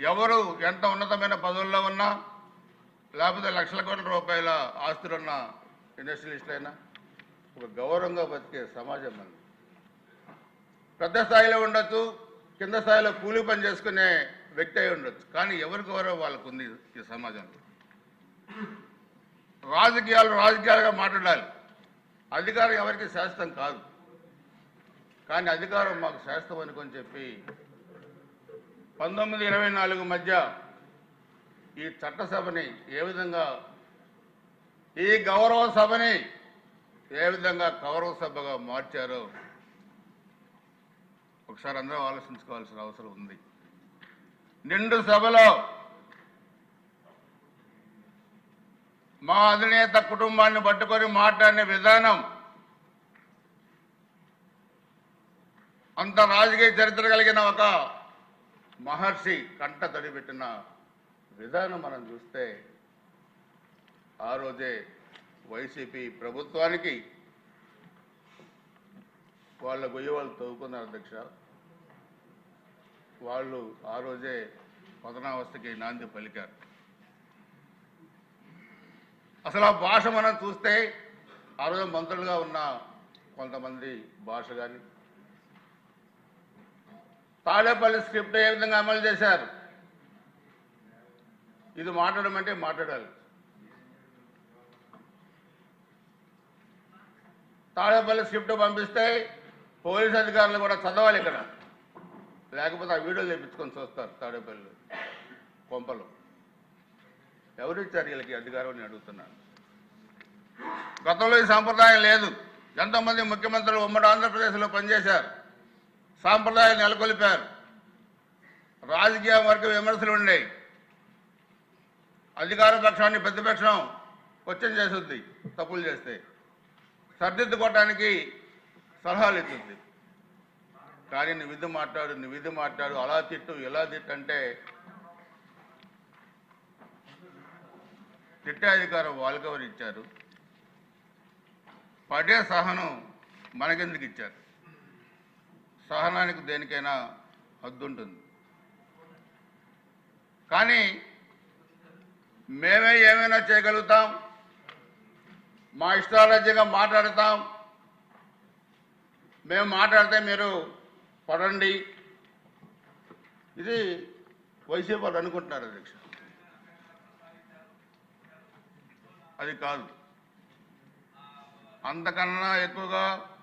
ఎవరు ఎంత ఉన్నతమైన పదవుల్లో ఉన్నా లేకపోతే లక్షల కోట్ల రూపాయల ఆస్తులున్న ఇండస్ట్రియలిస్టులైనా ఒక గౌరవంగా బతికే సమాజం మనది పెద్ద స్థాయిలో ఉండొచ్చు కింద స్థాయిలో కూలి పని చేసుకునే వ్యక్తి అయి ఉండొచ్చు కానీ ఎవరి గౌరవం వాళ్ళకు ఉంది ఈ సమాజంలో? రాజకీయాలు రాజకీయాలుగా మాట్లాడాలి. అధికారం ఎవరికి శాశ్వతం కాదు. కానీ అధికారం మాకు శాశ్వతం అనుకొని చెప్పి పంతొమ్మిది ఇరవై నాలుగు మధ్య ఈ చట్టసభని ఏ విధంగా ఈ గౌరవ సభని ఏ విధంగా గౌరవ సభగా మార్చారో ఒకసారి అందరూ ఆలోచించుకోవాల్సిన అవసరం ఉంది. నిండు సభలో మా అధినేత కుటుంబాన్ని పట్టుకొని మాట్లాడిన విధానం అంత రాజకీయ చరిత్ర కలిగిన ఒక మహర్షి కంట తడిపెట్టిన విధానం మనం చూస్తే ఆ రోజే వైసీపీ ప్రభుత్వానికి వాళ్ళ గొయ్యి వాళ్ళు తవ్వుకున్నారు అధ్యక్ష. వాళ్ళు ఆ రోజే పతనావస్థకి నాంది పలికారు. అసలు ఆ భాష మనం చూస్తే ఆ రోజు మంత్రులుగా ఉన్న కొంతమంది భాష కానీ తాడేపల్లి స్క్రిప్ట్ ఏ విధంగా అమలు చేశారు? ఇది మాట్లాడడం అంటే మాట్లాడాలి. తాడేపల్లి స్క్రిప్ట్ పంపిస్తే పోలీస్ అధికారులు కూడా చదవాలి ఇక్కడ. లేకపోతే ఆ వీడియోలు తెప్పించుకొని చూస్తారు తాడేపల్లి కొంపలు. ఎవరిచ్చారు వీళ్ళకి అధికారం అని అడుగుతున్నాను గతంలో ఈ సాంప్రదాయం లేదు. ఎంతోమంది ముఖ్యమంత్రులు ఉమ్మడి ఆంధ్రప్రదేశ్లో పనిచేశారు. సాంప్రదాయం నెలకొల్పారు. రాజకీయ వర్గ విమర్శలు ఉన్నాయి. అధికార పక్షాన్ని ప్రతిపక్షం క్వశ్చన్ చేస్తుంది తప్పులు చేస్తే. సర్దిద్దుకోవటానికి సలహాలు ఇస్తుంది. కానీ నువ్వు ఇది మాట్లాడు నువ్వు ఇది మాట్లాడు అలా తిట్టు ఇలా తిట్టు అంటే తిట్టే అధికారం వాళ్ళకెవరు ఇచ్చారు? పడే సహనం మనకెందుకు ఇచ్చారు? సహనానికి దేనికైనా హద్దుంటుంది. కానీ మేమే ఏమైనా చేయగలుగుతాం? మా ఇష్టారాజ్యంగా మాట్లాడతాం? మేము మాట్లాడితే మీరు పడండి. ఇది వైసీపీ వాళ్ళు అనుకుంటున్నారు అధ్యక్ష. అది కాదు. అంతకన్నా ఎక్కువగా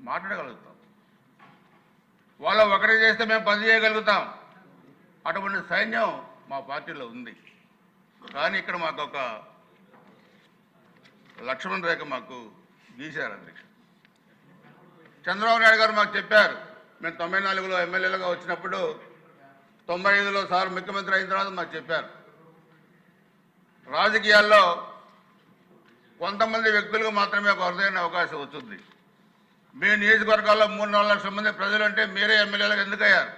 మాట్లాడగలుగుతాం. వాళ్ళు ఒకటి చేస్తే మేము పని చేయగలుగుతాం. అటువంటి సైన్యం మా పార్టీలో ఉంది. కానీ ఇక్కడ మాకు ఒక లక్ష్మణ రేఖ మాకు గీశారు అధ్యక్ష చంద్రబాబు నాయుడు గారు మాకు చెప్పారు మేము తొంభై నాలుగులో ఎమ్మెల్యేలుగా వచ్చినప్పుడు తొంభై ఐదులో సార్ ముఖ్యమంత్రి అయిన తర్వాత మాకు చెప్పారు. రాజకీయాల్లో కొంతమంది వ్యక్తులకు మాత్రమే ఒక అరుదైన అవకాశం వచ్చింది. మీ నియోజకవర్గాల్లో మూడు నాలుగు లక్షల మంది ప్రజలు అంటే మీరే ఎమ్మెల్యేలకు ఎందుకు అయ్యారు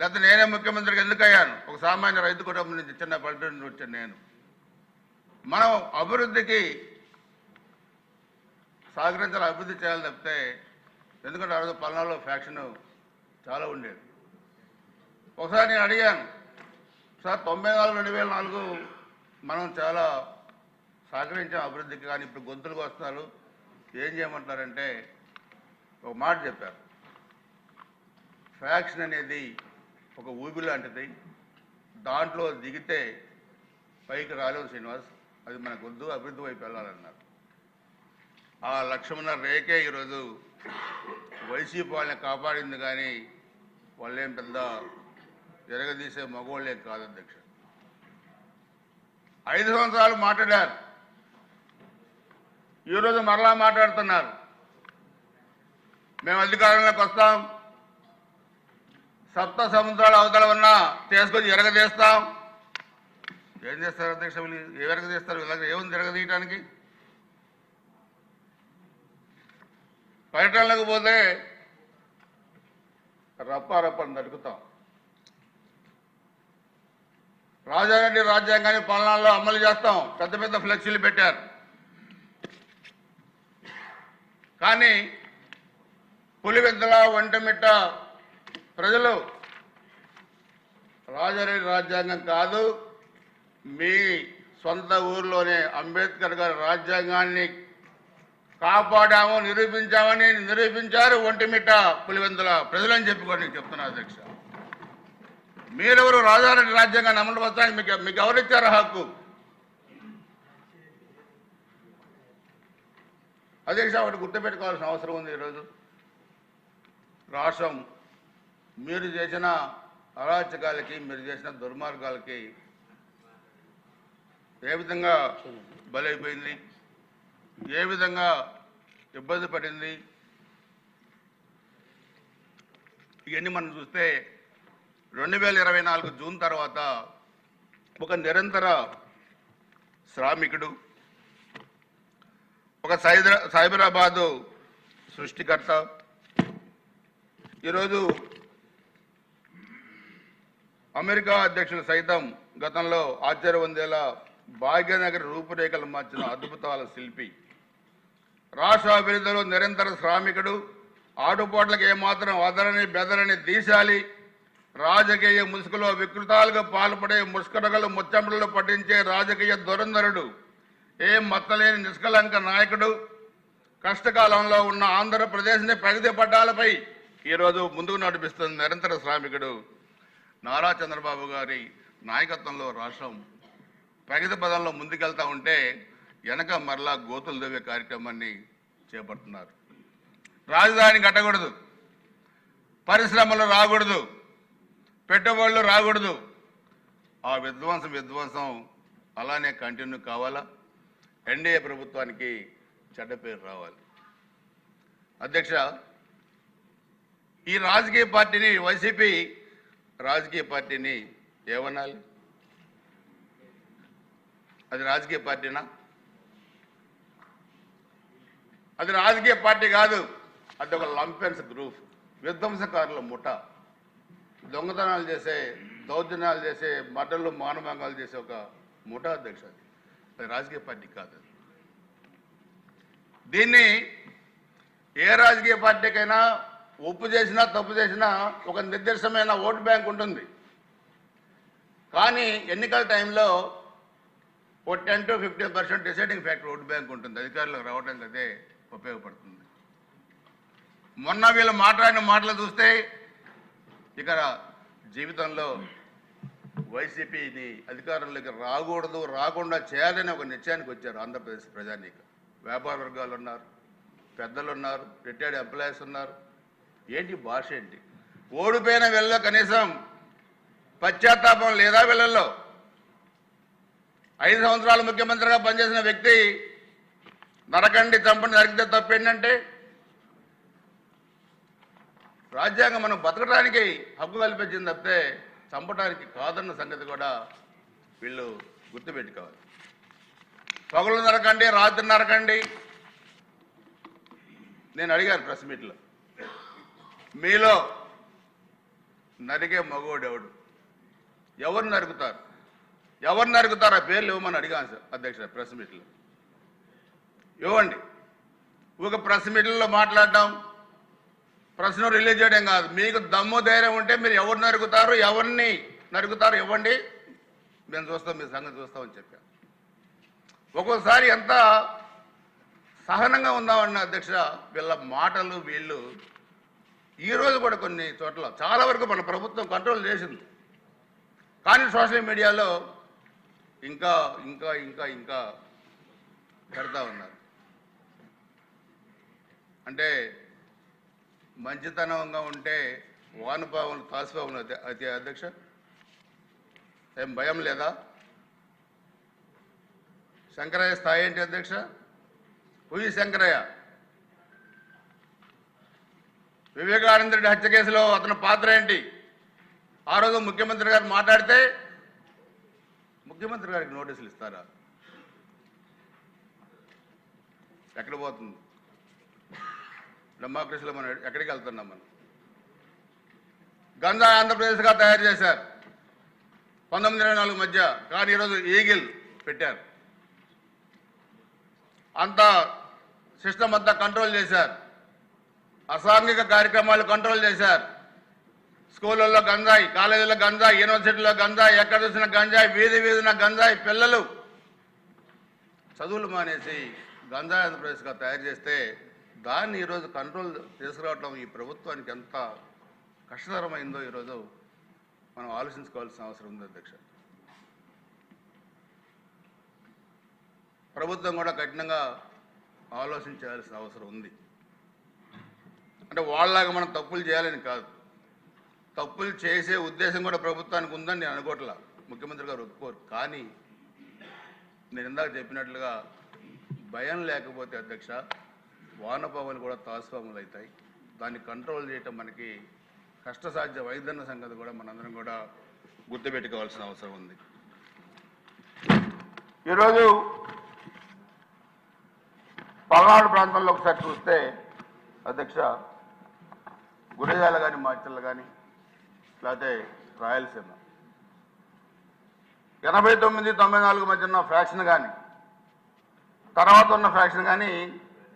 లేకపోతే నేనే ముఖ్యమంత్రికి ఎందుకు అయ్యాను ఒక సామాన్య రైతు కుటుంబం నుంచి చిన్న పల్లెటూరు నుంచి వచ్చాను నేను. మనం అభివృద్ధికి సహకరించాలి అభివృద్ధి చేయాలి తప్పితే ఎందుకంటే ఆ రోజు పల్నాడులో ఫ్యాక్షన్ చాలా ఉండేది. ఒకసారి నేను అడిగాను సార్ తొంభై నాలుగు రెండు వేల నాలుగు మనం చాలా సహకరించాం అభివృద్ధికి కానీ ఇప్పుడు గొంతులకు వస్తున్నారు ఏం చేయమంటున్నారంటే ఒక మాట చెప్పారు. ఫ్యాక్షన్ అనేది ఒక ఊబి లాంటిది. దాంట్లో దిగితే పైకి రాలేవు శ్రీనివాస్. అది మనకు వద్దు అభివృద్ధి వైపు వెళ్ళాలన్నారు. ఆ లక్ష్మణ రేఖే ఈరోజు వైసీపీ వాళ్ళని కాపాడింది కానీ వాళ్ళేం పెద్ద జరగదీసే మగవాళ్ళేం కాదు అధ్యక్ష. ఐదు సంవత్సరాలు మాట్లాడారు. ఈరోజు మరలా మాట్లాడుతున్నారు. మేము అధికారంలోకి వస్తాం. సప్త సముద్రాల అవతల ఉన్న తీసుకొని ఎరగదీస్తాం. ఏం చేస్తారు అధ్యక్ష ఏ ఎరగదీస్తారు? వీళ్ళ ఏముంది ఎరగదీయటానికి? పర్యటనలకు పోతే రప్పారప్పని నడుకుతాం రాజారెడ్డి రాజ్యాంగాన్ని పాలనలో అమలు చేస్తాం. పెద్ద పెద్ద ఫ్లెక్సీలు పెట్టారు. కానీ పులివెందుల వంటమిట్ట ప్రజలు రాజారెడ్డి రాజ్యాంగం కాదు మీ సొంత ఊర్లోనే అంబేద్కర్ గారి రాజ్యాంగాన్ని కాపాడాము నిరూపించామని నిరూపించారు ఒంటిమిట్ట పులివెందుల ప్రజలని చెప్పుకోండి చెప్తున్నా అధ్యక్ష. మీరెవరు రాజారెడ్డి రాజ్యాంగాన్ని అమలు పరచడానికి మీకు మీకు ఎవరిచ్చారు హక్కు? అధ్యక్ష ఒకటి గుర్తుపెట్టుకోవాల్సిన అవసరం ఉంది ఈరోజు. రాష్ట్రం మీరు చేసిన అరాచకాలకి మీరు చేసిన దుర్మార్గాలకి ఏ విధంగా బలైపోయింది? ఏ విధంగా ఇబ్బంది పడింది? ఇవన్నీ మనం చూస్తే రెండు వేల ఇరవై నాలుగు జూన్ తర్వాత ఒక నిరంతర శ్రామికుడు ఒక సైబరా సైబరాబాదు సృష్టికర్త. ఈరోజు అమెరికా అధ్యక్షులు సైతం గతంలో ఆశ్చర్య పొందేలా భాగ్యనగర్ రూపురేఖలు మార్చిన అద్భుతాల శిల్పి. రాష్ట్ర అభివృద్ధిలో నిరంతర శ్రామికుడు ఆటుపోట్లకు ఏమాత్రం వదలని బెదరని దీశాలి. రాజకీయ ముసుగులో వికృతాలుగా పాల్పడే ముష్కరగలు ముచ్చంబులు పట్టించే రాజకీయ దురంధరుడు ఏం మత్తలేని నిష్కలంక నాయకుడు. కష్టకాలంలో ఉన్న ఆంధ్రప్రదేశ్ని ప్రగతి పట్టాలపై ఈరోజు ముందుకు నడిపిస్తున్న నిరంతర శ్రామికుడు నారా చంద్రబాబు గారి నాయకత్వంలో రాష్ట్రం ప్రగతి పదంలో ముందుకెళ్తా ఉంటే వెనక మరలా గోతులు దవ్వే కార్యక్రమాన్ని చేపడుతున్నారు. రాజధాని కట్టకూడదు. పరిశ్రమలు రాకూడదు. పెట్టుబడులు రాకూడదు. ఆ విధ్వంసం విధ్వంసం అలానే కంటిన్యూ కావాలా? ఎన్డీఏ ప్రభుత్వానికి చెడ్డ పేరు రావాలి. అధ్యక్ష ఈ రాజకీయ పార్టీని వైసీపీ రాజకీయ పార్టీని ఏమనాలి? అది రాజకీయ పార్టీనా? అది రాజకీయ పార్టీ కాదు. అది ఒక లంపెన్స్ గ్రూప్. విధ్వంసకారుల ముఠ. దొంగతనాలు చేసే దౌర్జన్యాలు చేసే మటలు మానభంగాలు చేసే ఒక ముఠా అధ్యక్ష అది. రాజకీయ పార్టీ కాదు. దీన్ని ఏ రాజకీయ పార్టీకైనా ఒప్పు చేసినా తప్పు చేసినా ఒక నిర్దిష్టమైన ఓటు బ్యాంక్ ఉంటుంది. కానీ ఎన్నికల టైంలో ఓ ten to fifteen percent deciding factor vote bank ఉంటుంది. అధికారులకు రావడానికి అదే ఉపయోగపడుతుంది. మొన్న వీళ్ళు మాట్లాడిన మాటలు చూస్తే ఇక జీవితంలో వైసీపీని అధికారంలోకి రాకూడదు రాకుండా చేయాలని ఒక నిశ్చయానికి వచ్చారు ఆంధ్రప్రదేశ్ ప్రజానీక. వ్యాపార వర్గాలు ఉన్నారు పెద్దలు ఉన్నారు రిటైర్డ్ ఎంప్లాయీస్ ఉన్నారు. ఏంటి భాష ఏంటి? ఓడిపోయిన వెళ్ళలో కనీసం పశ్చాత్తాపం లేదా వీళ్ళల్లో? ఐదు సంవత్సరాలు ముఖ్యమంత్రిగా పనిచేసిన వ్యక్తి నరకండి చంపండి నరికితే తప్పేంటంటే రాజ్యాంగం మనం బతకడానికి హక్కు కల్పించింది తప్పితే చంపడానికి కాదన్న సంగతి కూడా వీళ్ళు గుర్తుపెట్టుకోవాలి. పగలు నరకండి రాత్రి నరకండి. నేను అడిగాను ప్రెస్ మీట్లో మీలో నరికే మగోడు ఎవడు? ఎవరు నరుకుతారు? ఎవరు నరుకుతారు? ఆ పేర్లు ఇవ్వమని అడిగాను సార్ అధ్యక్ష ప్రెస్ మీట్లో. ఇవ్వండి. ఒక ప్రెస్ మీట్లలో మాట్లాడడం ప్రశ్న రిలీజ్ చేయడం కాదు. మీకు దమ్ము ధైర్యం ఉంటే మీరు ఎవరు నరుకుతారు ఎవరిని నరుకుతారు ఇవ్వండి. మేము చూస్తాం మీ సంగతి చూస్తామని చెప్పాను ఒక్కోసారి ఎంత సహనంగా ఉందామన్న అధ్యక్ష వీళ్ళ మాటలు వీళ్ళు ఈ కూడా కొన్ని చోట్ల చాలా వరకు మన ప్రభుత్వం కంట్రోల్ చేసింది. కానీ సోషల్ మీడియాలో ఇంకా ఇంకా ఇంకా ఇంకా పెడతా ఉన్నారు. అంటే మంచితనంగా ఉంటే వానుభావం తాసిపావులు అతి అధ్యక్ష? ఏం భయం లేదా? శంకరయ్య స్థాయి ఏంటి అధ్యక్ష? పుయ్యి శంకరయ్య. వివేకానంద రెడ్డి హత్య కేసులో అతని పాత్ర ఏంటి? ఆ రోజు ముఖ్యమంత్రి గారు మాట్లాడితే ముఖ్యమంత్రి గారికి నోటీసులు ఇస్తారా? ఎక్కడ పోతుంది? డెమోక్రసీలో మనం ఎక్కడికి వెళ్తున్నాం మనం? గంజా ఆంధ్రప్రదేశ్గా తయారు చేశారు. పంతొమ్మిది ఇరవై నాలుగు మధ్య కానీ ఈరోజు ఈగిల్ పెట్టారు. అంతా సిస్టమ్ అంతా కంట్రోల్ చేశారు. అసాంఘిక కార్యక్రమాలు కంట్రోల్ చేశారు. స్కూళ్ళల్లో గంజాయి కాలేజీలో గంజాయి యూనివర్సిటీలో గంజాయి ఎక్కడ చూసిన గంజాయి వీధి వీధిన గంజాయి పిల్లలు. చదువులు మానేసి గంజాయి ఆంధ్రప్రదేశ్గా తయారు చేస్తే దాన్ని ఈరోజు కంట్రోల్ తీసుకురావడం ఈ ప్రభుత్వానికి ఎంత కష్టతరమైందో ఈరోజు మనం ఆలోచించుకోవాల్సిన అవసరం ఉంది అధ్యక్ష. ప్రభుత్వం కూడా కఠినంగా ఆలోచించాల్సిన అవసరం ఉంది. అంటే వాళ్ళలాగా మనం తప్పులు చేయాలని కాదు. తప్పులు చేసే ఉద్దేశం కూడా ప్రభుత్వానికి ఉందని నేను అనుకోవట్లా ముఖ్యమంత్రి గారు ఒప్పుకోరు. కానీ నేను ఇందాక చెప్పినట్లుగా భయం లేకపోతే అధ్యక్ష వానపావులు కూడా తాస్వాములు అవుతాయి దాన్ని కంట్రోల్ చేయటం మనకి కష్టసాధ్య. వైద్యన్న సంగతి కూడా మనందరం కూడా గుర్తుపెట్టుకోవాల్సిన అవసరం ఉంది. ఈరోజు పల్నాడు ప్రాంతంలో ఒకసారి చూస్తే అధ్యక్ష గురజాల కానీ మార్చర్లు కానీ లేకపోతే రాయలసీమ. ఎనభై తొమ్మిది తొంభై నాలుగు మధ్య ఉన్న ఫ్యాక్షన్ కానీ తర్వాత ఉన్న ఫ్యాక్షన్ కానీ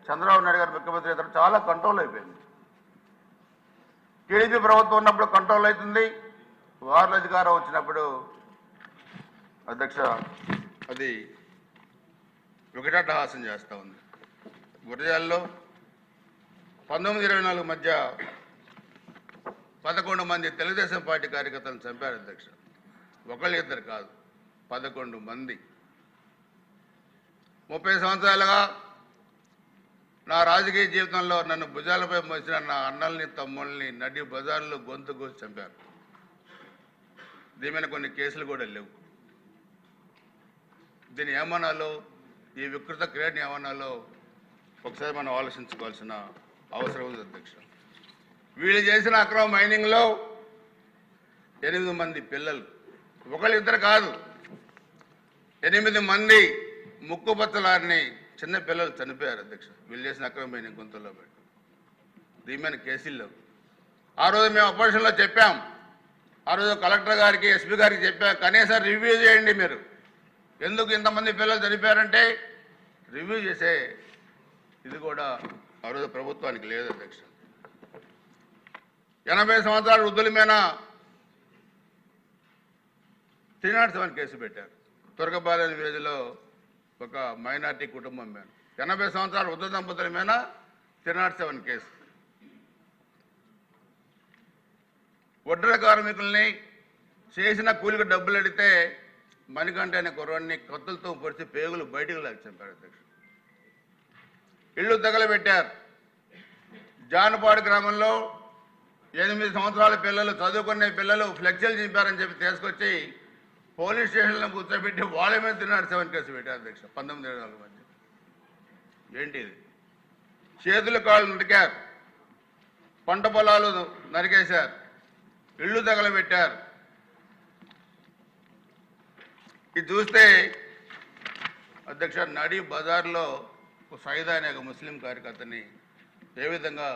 చంద్రబాబు నాయుడు గారు ముఖ్యమంత్రి అయితే చాలా కంట్రోల్ అయిపోయింది. టీడీపీ ప్రభుత్వం ఉన్నప్పుడు కంట్రోల్ అవుతుంది. వారు అధికారం వచ్చినప్పుడు అధ్యక్ష అది వికటాటహాసం చేస్తూ ఉంది. గురజాల్లో పంతొమ్మిది ఇరవై నాలుగు మధ్య పదకొండు మంది తెలుగుదేశం పార్టీ కార్యకర్తలను చంపారు అధ్యక్ష. ఒకళ్ళు ఇద్దరు కాదు పదకొండు మంది. ముప్పై సంవత్సరాలుగా నా రాజకీయ జీవితంలో నన్ను భుజాలపై మోసిన నా అన్నల్ని తమ్ముల్ని నడి బజార్లు గొంతు కోసి చంపారు. దీని మీద కొన్ని కేసులు కూడా లేవు. దీన్ని ఏమనాలో ఈ వికృత క్రియని ఏమనాలో ఒకసారి మనం ఆలోచించుకోవాల్సిన అవసరం ఉంది అధ్యక్ష. వీళ్ళు చేసిన అక్రమ మైనింగ్లో ఎనిమిది మంది పిల్లలు ఒకళ్ళు ఇద్దరు కాదు ఎనిమిది మంది ముక్కుపచ్చలారిని చిన్న పిల్లలు చనిపోయారు అధ్యక్ష. వీళ్ళు చేసిన అక్రమమైన గుంతల్లో పెట్టి దీని మీద కేసులు లేవు. ఆ రోజు మేము అపోజిషన్లో చెప్పాం. ఆ రోజు కలెక్టర్ గారికి ఎస్పీ గారికి చెప్పాం. కనీసం రివ్యూ చేయండి మీరు. ఎందుకు ఇంతమంది పిల్లలు చనిపోయారంటే రివ్యూ చేసే ఇది కూడా ఆ రోజు ప్రభుత్వానికి లేదు అధ్యక్ష. ఎనభై సంవత్సరాల వృద్ధుల మీద త్రీ నాట్ సెవెన్ కేసు పెట్టారు. తురకపాలెం విలేజ్లో ఒక మైనార్టీ కుటుంబం మేము ఎనభై సంవత్సరాల వృద్ధ దంపతుల మీద త్రీ నాట్ సెవెన్ కేసు. వడ్డల కార్మికుల్ని చేసిన కూలికి డబ్బులు అడిగితే మణికంఠ అనే కుర్రాన్ని కత్తులతో పొడిచి పేగులు బయటకు లాగి చంపారు అధ్యక్ష ఇళ్ళు తగలబెట్టారు. జానపాడు గ్రామంలో ఎనిమిది సంవత్సరాల పిల్లలు చదువుకునే పిల్లలు ఫ్లెక్సీలు చింపారని చెప్పి తీసుకొచ్చి పోలీస్ స్టేషన్లో కూర్చోబెట్టి వాళ్ళ మీద తిన్నారు సెవెన్ కేసు పెట్టారు అధ్యక్ష పంతొమ్మిది ఇరవై నాలుగు మధ్య. ఏంటి ఇది చేతులు కాళ్ళు నరికారు. పంట పొలాలు నరికేశారు. ఇళ్ళు తగలబెట్టారు. ఇది చూస్తే అధ్యక్ష నడి బజార్లో ఒక సైదా అనే ఒక ముస్లిం కార్యకర్తని ఏ విధంగా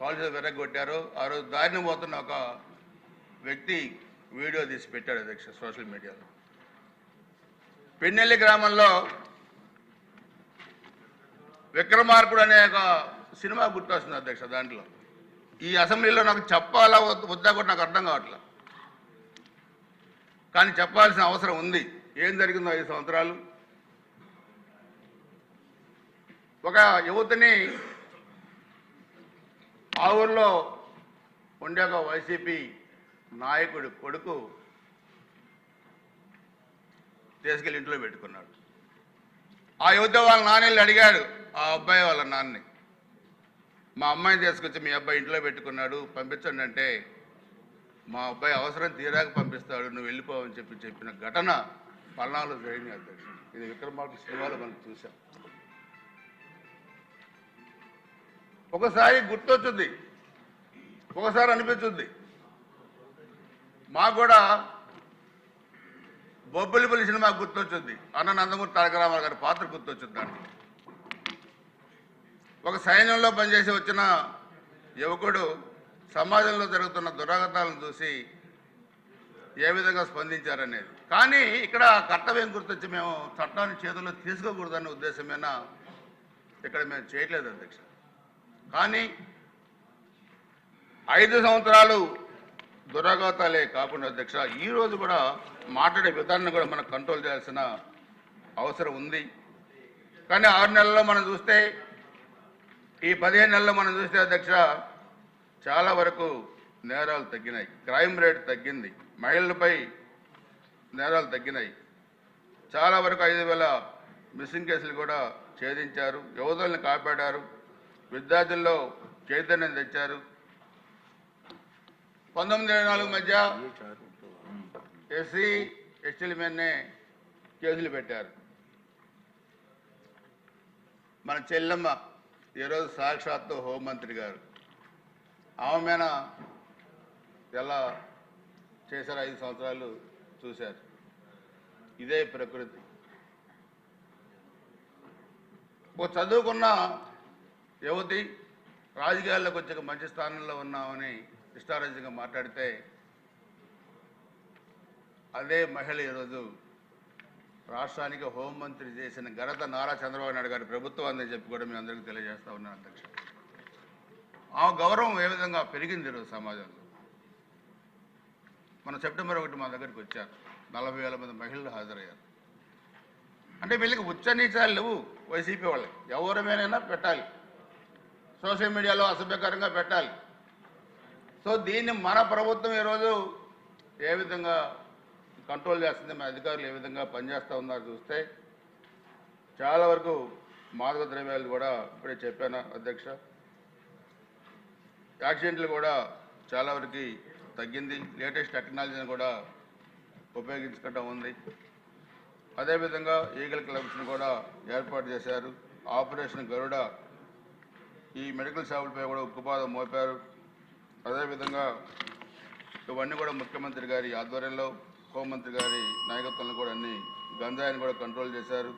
కాల్చి విరగొట్టారో ఆ రోజు దారిని పోతున్న ఒక వ్యక్తి వీడియో తీసి పెట్టాడు అధ్యక్ష సోషల్ మీడియాలో. పెన్నెల్లి గ్రామంలో విక్రమార్కుడు అనే ఒక సినిమా గుర్తొస్తుంది అధ్యక్ష దాంట్లో. ఈ అసెంబ్లీలో నాకు చెప్పాలా వద్దా కూడా నాకు అర్థం కావట్లేదు కానీ చెప్పాల్సిన అవసరం ఉంది. ఏం జరిగిందో ఐదు సంవత్సరాలు. ఒక యువతిని ఆ ఊర్లో ఉండే ఒక వైసీపీ నాయకుడి కొడుకు తీసుకెళ్ళి ఇంట్లో పెట్టుకున్నాడు. ఆ యువత వాళ్ళ నాన్నని అడిగాడు ఆ అబ్బాయి వాళ్ళ నాన్నని. మా అమ్మాయిని తీసుకొచ్చి మీ అబ్బాయి ఇంట్లో పెట్టుకున్నాడు పంపించండి అంటే మా అబ్బాయి అవసరం తీరాక పంపిస్తాడు నువ్వు వెళ్ళిపోవని చెప్పి చెప్పిన ఘటన పల్నాలో జరిగింది అధ్యక్ష. ఇది విక్రమార్క సినిమాలో మనం చూసాం ఒకసారి గుర్తొచ్చుద్ది. ఒకసారి అనిపించుద్ది. మాకు కూడా బొబ్బిలిపల్లి సినిమా గుర్తొచ్చింది. అన్న నందమూరి తారక రామారావు గారి పాత్ర గుర్తొచ్చింది దానికి. ఒక సైన్యంలో పనిచేసి వచ్చిన యువకుడు సమాజంలో జరుగుతున్న దురాగతాలను చూసి ఏ విధంగా స్పందించారనేది. కానీ ఇక్కడ కర్తవ్యం గుర్తొచ్చి మేము చట్టాన్ని చేతుల్లో తీసుకోకూడదన్న ఉద్దేశమేనా ఇక్కడ మేము చేయట్లేదు అధ్యక్ష. కానీ ఐదు సంవత్సరాలు దురాఘాతాలే కాకుండా అధ్యక్ష ఈ రోజు కూడా మాట్లాడే విధానాన్ని కూడా మనం కంట్రోల్ చేయాల్సిన అవసరం ఉంది. కానీ ఆరు నెలల్లో మనం చూస్తే ఈ పదిహేను నెలల్లో మనం చూస్తే అధ్యక్ష చాలా వరకు నేరాలు తగ్గినాయి. క్రైమ్ రేట్ తగ్గింది. మహిళలపై నేరాలు తగ్గినాయి. చాలా వరకు ఐదు వేల మిస్సింగ్ కేసులు కూడా ఛేదించారు. యువతల్ని కాపాడారు. విద్యార్థుల్లో చైతన్యం తెచ్చారు. పంతొమ్మిది ఇరవై నాలుగు మధ్య ఎస్సీ ఎస్టీల మీదనే కేసులు పెట్టారు. మన చెల్లెమ్మ ఈరోజు సాక్షాత్తు హోంమంత్రి గారు. ఆమె మీద ఎలా చేశారు ఐదు సంవత్సరాలు చూశారు. ఇదే ప్రకృతి. ఓ చదువుకున్న యువతి రాజకీయాల్లోకి వచ్చాక మంచి స్థానంలో ఉన్నామని ఇష్టారాజ్యంగా మాట్లాడితే అదే మహిళ ఈరోజు రాష్ట్రానికి హోంమంత్రి చేసిన ఘనత నారా చంద్రబాబు నాయుడు గారి ప్రభుత్వం అని చెప్పి కూడా మీ అందరికీ తెలియజేస్తా ఉన్నాను అధ్యక్ష. ఆ గౌరవం ఏ విధంగా పెరిగింది ఈరోజు సమాజంలో? మన సెప్టెంబర్ ఒకటి మా దగ్గరికి వచ్చారు. నలభై వేల మంది మహిళలు హాజరయ్యారు. అంటే వీళ్ళకి ఉచ్చ నీచాలు లేవు వైసీపీ వాళ్ళకి. ఎవరిమైనా పెట్టాలి. సోషల్ మీడియాలో అసభ్యకరంగా పెట్టాలి. సో దీన్ని మన ప్రభుత్వం ఈరోజు ఏ విధంగా కంట్రోల్ చేస్తుంది మన అధికారులు ఏ విధంగా పనిచేస్తూ ఉన్నారు చూస్తే చాలా వరకు మాదక ద్రవ్యాలు కూడా ఇప్పుడే చెప్పాను అధ్యక్ష. యాక్సిడెంట్లు కూడా చాలా వరకు తగ్గింది. లేటెస్ట్ టెక్నాలజీని కూడా ఉపయోగించుకోవడం ఉంది. అదేవిధంగా ఈగల్ క్లబ్స్ని కూడా ఏర్పాటు చేశారు. ఆపరేషన్ గరుడ ఈ మెడికల్ షాపులపై కూడా ఉక్కుపాదం మోపారు. అదేవిధంగా ఇవన్నీ కూడా ముఖ్యమంత్రి గారి ఆధ్వర్యంలో హోంమంత్రి గారి నాయకత్వంలో కూడా అన్ని గంజాయిని కూడా కంట్రోల్ చేశారు.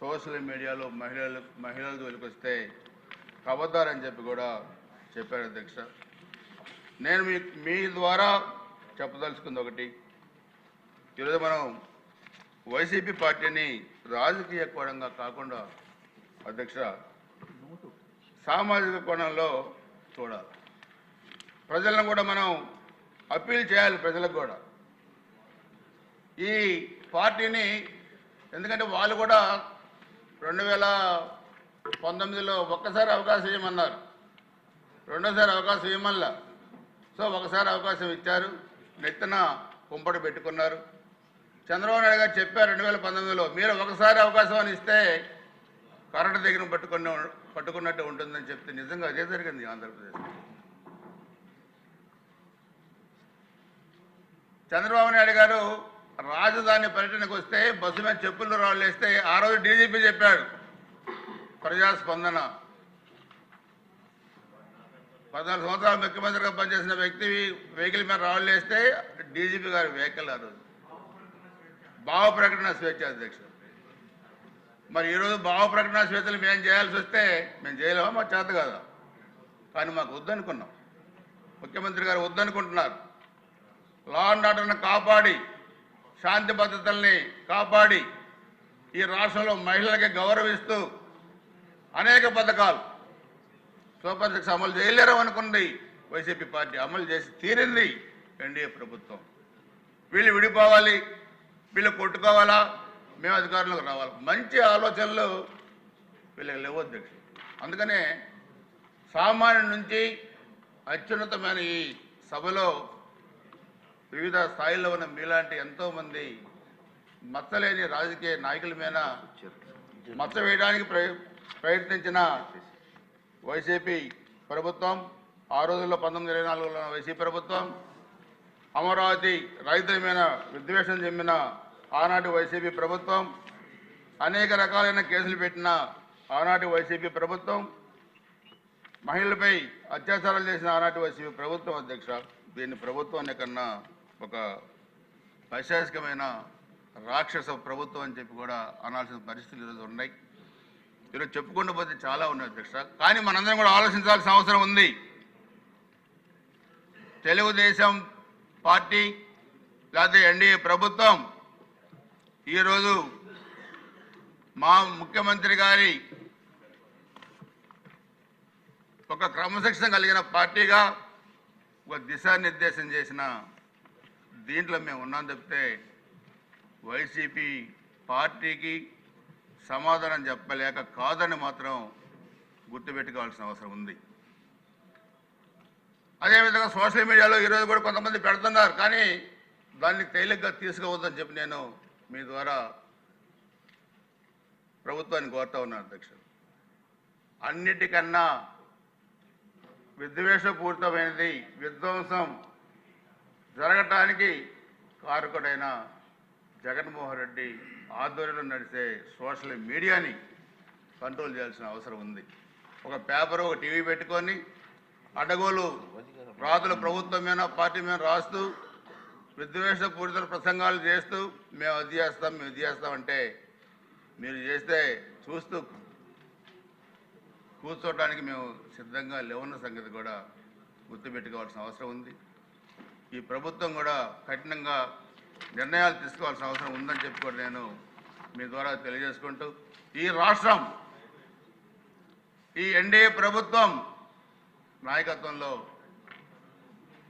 సోషల్ మీడియాలో మహిళలు మహిళల జోలికి కవద్దారని చెప్పి కూడా చెప్పారు అధ్యక్ష. నేను మీ మీ ద్వారా చెప్పదలుచుకుంది ఒకటి. ఈరోజు మనం వైసీపీ పార్టీని రాజకీయ కోణంగా కాకుండా అధ్యక్ష సామాజిక కోణంలో చూడాలి. ప్రజలను కూడా మనం అప్పీల్ చేయాలి ప్రజలకు కూడా. ఈ పార్టీని ఎందుకంటే వాళ్ళు కూడా రెండు వేల పంతొమ్మిదిలో ఒక్కసారి అవకాశం ఇవ్వమన్నారు. రెండోసారి అవకాశం ఇవ్వమల్లా సో ఒకసారి అవకాశం ఇచ్చారు. నెత్తిన కుంపటి పెట్టుకున్నారు. చంద్రబాబు నాయుడు గారు చెప్పారు రెండు వేల పంతొమ్మిదిలో మీరు ఒకసారి అవకాశం అని ఇస్తే కరెంటు దగ్గర పట్టుకున్న పట్టుకున్నట్టు ఉంటుందని చెప్తే నిజంగా అదే జరిగింది ఆంధ్రప్రదేశ్ చంద్రబాబు నాయుడు గారు రాజధాని పర్యటనకు వస్తే బస్సు మీద చెప్పులు రాళ్ళు వేస్తే ఆ రోజు డీజీపీ చెప్పాడు. ప్రజాస్పందన. పద్నాలుగు సంవత్సరాలు ముఖ్యమంత్రిగా పనిచేసిన వ్యక్తి వెహికల్ మీద రాళ్ళేస్తే డీజీపీ గారి వెహికల్ ఆ రోజు. భావ ప్రకటన స్వేచ్ఛ అధ్యక్షుడు. మరి ఈరోజు భావ ప్రకటన స్వేచ్ఛలు మేము చేయాల్సి వస్తే మేము చేయలేమా? మాకు చేత కాదా? కానీ మాకు వద్దనుకున్నాం. ముఖ్యమంత్రి గారు వద్దనుకుంటున్నారు. లా అండ్ ఆర్డర్ని కాపాడి శాంతి భద్రతల్ని కాపాడి ఈ రాష్ట్రంలో మహిళలకి గౌరవిస్తూ అనేక పథకాలు సూపర్ సిక్స్ అమలు చేయలేరు అనుకుంది. వైసీపీ పార్టీ అమలు చేసి తీరింది ఎన్డీఏ ప్రభుత్వం. వీళ్ళు విడిపోవాలి వీళ్ళు కొట్టుకోవాలా మేము అధికారంలోకి రావాలి. మంచి ఆలోచనలు వీళ్ళకి లేవు అధ్యక్షుడు అందుకనే సామాన్యుడి నుంచి అత్యున్నతమైన ఈ సభలో వివిధ స్థాయిల్లో ఉన్న మీలాంటి ఎంతోమంది మచ్చలేని రాజకీయ నాయకుల మీద మచ్చ వేయడానికి ప్రయ- ప్రయత్నించిన వైసీపీ ప్రభుత్వం ఆ రోజుల్లో పంతొమ్మిది ఇరవై నాలుగులో వైసీపీ ప్రభుత్వం అమరావతి రైతుల మీద విద్వేషం చెమ్మిన ఆనాటి వైసీపీ ప్రభుత్వం అనేక రకాలైన కేసులు పెట్టిన ఆనాటి వైసీపీ ప్రభుత్వం మహిళలపై అత్యాచారాలు చేసిన ఆనాటి వైసీపీ ప్రభుత్వం అధ్యక్ష దీన్ని ప్రభుత్వాన్ని కన్నా ఒక పైశాసికమైన రాక్షస ప్రభుత్వం అని చెప్పి కూడా అనాల్సిన పరిస్థితులు ఈరోజు ఉన్నాయి. ఈరోజు చెప్పుకుంటూ పోతే చాలా ఉన్నాయి అధ్యక్ష. కానీ మనందరం కూడా ఆలోచించాల్సిన అవసరం ఉంది. తెలుగుదేశం పార్టీ లేకపోతే ఎన్డీఏ ప్రభుత్వం ఈరోజు మా ముఖ్యమంత్రి గారి ఒక క్రమశిక్షణ కలిగిన పార్టీగా ఒక దిశానిర్దేశం చేసిన దీంట్లో మేము ఉన్నాం తప్పితే వైసీపీ పార్టీకి సమాధానం చెప్పలేక కాదని మాత్రం గుర్తుపెట్టుకోవాల్సిన అవసరం ఉంది. అదేవిధంగా సోషల్ మీడియాలో ఈరోజు కూడా కొంతమంది పెడుతున్నారు. కానీ దాన్ని తేలిగ్గా తీసుకోవద్దని చెప్పి నేను మీ ద్వారా ప్రభుత్వాన్ని కోరుతా ఉన్నాను అధ్యక్షుడు అన్నిటికన్నా విద్వేషపూరితమైనది విధ్వంసం జరగటానికి కారకుడైన జగన్మోహన్ రెడ్డి ఆధ్వర్యంలో నడిచే సోషల్ మీడియాని కంట్రోల్ చేయాల్సిన అవసరం ఉంది. ఒక పేపర్ ఒక టీవీ పెట్టుకొని అడగోలు రాతుల ప్రభుత్వం మీద పార్టీ మీద రాస్తూ విద్వేషపూరిత ప్రసంగాలు చేస్తూ మేము అది చేస్తాం మేము ఇది చేస్తాం అంటే మీరు చేస్తే చూస్తూ కూర్చోవడానికి మేము సిద్ధంగా లేవన్న సంగతి కూడా గుర్తుపెట్టుకోవాల్సిన అవసరం ఉంది. ఈ ప్రభుత్వం కూడా కఠినంగా నిర్ణయాలు తీసుకోవాల్సిన అవసరం ఉందని చెప్పి కూడా నేను మీ ద్వారా తెలియజేసుకుంటూ ఈ రాష్ట్రం ఈ ఎన్డీఏ ప్రభుత్వం నాయకత్వంలో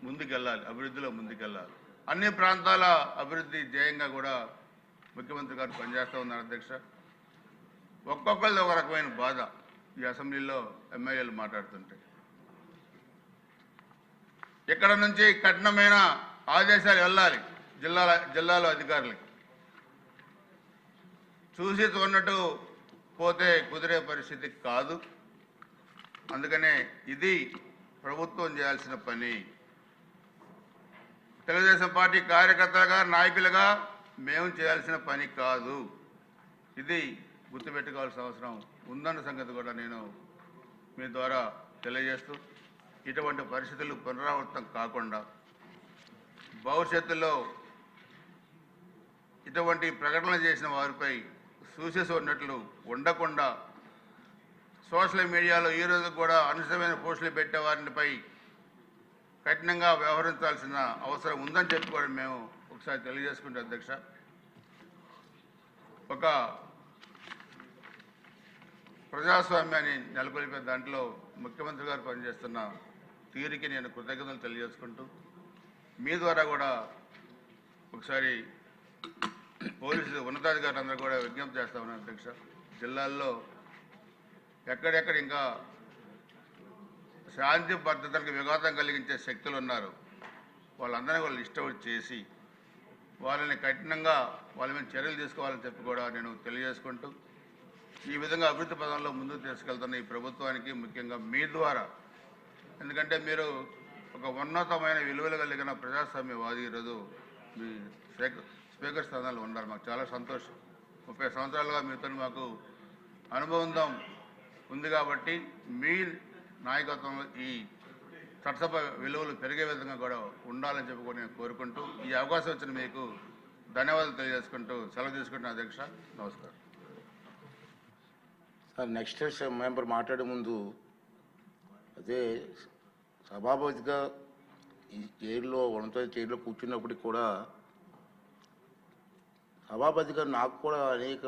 ముందుకెళ్ళాలి అభివృద్ధిలో ముందుకెళ్ళాలి. అన్ని ప్రాంతాల అభివృద్ధి ధ్యేయంగా కూడా ముఖ్యమంత్రి గారు పనిచేస్తూ ఉన్నారు అధ్యక్ష. ఒక్కొక్కరిది ఒక రకమైన బాధ. ఈ అసెంబ్లీలో ఎమ్మెల్యేలు మాట్లాడుతుంటే. ఇక్కడ నుంచి కఠినమైన ఆదేశాలు వెళ్ళాలి? జిల్లాల జిల్లాలో అధికారులకి. చూసి చూడనట్టు పోతే కుదిరే పరిస్థితి కాదు. అందుకనే ఇది ప్రభుత్వం చేయాల్సిన పని. తెలుగుదేశం పార్టీ కార్యకర్తలుగా నాయకులుగా మేము చేయాల్సిన పని కాదు. ఇది గుర్తుపెట్టుకోవాల్సిన అవసరం ఉందన్న సంగతి కూడా నేను మీ ద్వారా తెలియజేస్తూ ఇటువంటి పరిస్థితులు పునరావృతం కాకుండా భవిష్యత్తులో ఇటువంటి ప్రకటనలు చేసిన వారిపై సూసెస్ ఉన్నట్లు ఉండకుండా సోషల్ మీడియాలో ఈరోజు కూడా అనుసరమైన పోస్టులు పెట్టే వారిపై కఠినంగా వ్యవహరించాల్సిన అవసరం ఉందని చెప్పుకోవడం మేము ఒకసారి తెలియజేసుకుంటే అధ్యక్ష. ఒక ప్రజాస్వామ్యాన్ని నెలకొల్పే దాంట్లో ముఖ్యమంత్రి గారు పనిచేస్తున్న తీరికి నేను కృతజ్ఞతలు తెలియజేసుకుంటూ మీ ద్వారా కూడా ఒకసారి పోలీసు ఉన్నతాధికారులు అందరూ కూడా విజ్ఞప్తి చేస్తా ఉన్నాను అధ్యక్ష. జిల్లాల్లో ఎక్కడెక్కడ ఇంకా శాంతి భద్రతలకు విఘాతం కలిగించే శక్తులు ఉన్నారు వాళ్ళందరినీ కూడా లిస్ట్ అవుట్ చేసి వాళ్ళని కఠినంగా వాళ్ళ మీద చర్యలు తీసుకోవాలని చెప్పి కూడా నేను తెలియజేసుకుంటూ ఈ విధంగా అభివృద్ధి పదంలో ముందుకు తీసుకెళ్తున్న ఈ ప్రభుత్వానికి ముఖ్యంగా మీ ద్వారా ఎందుకంటే మీరు ఒక ఉన్నతమైన విలువలు కలిగిన ప్రజాస్వామ్యవాది ఈరోజు మీ స్పీకర్ స్పీకర్ స్థానాలు ఉన్నారు. మాకు చాలా సంతోషం. ముప్పై సంవత్సరాలుగా మీతో మాకు అనుబంధం ఉంది కాబట్టి మీ నాయకత్వంలో ఈ చట్టసభ విలువలు పెరిగే విధంగా కూడా ఉండాలని చెప్పుకొని నేను కోరుకుంటూ ఈ అవకాశం వచ్చిన మీకు ధన్యవాదాలు తెలియజేసుకుంటూ సెలవు తీసుకుంటున్న అధ్యక్ష. నమస్కారం. సార్ నెక్స్ట్ మెంబర్ మాట్లాడే ముందు అదే సభాపతిగా ఈ చైర్లో ఉన్నత చైర్లో కూర్చున్నప్పటికి కూడా సభాపతిగా నాకు కూడా అనేక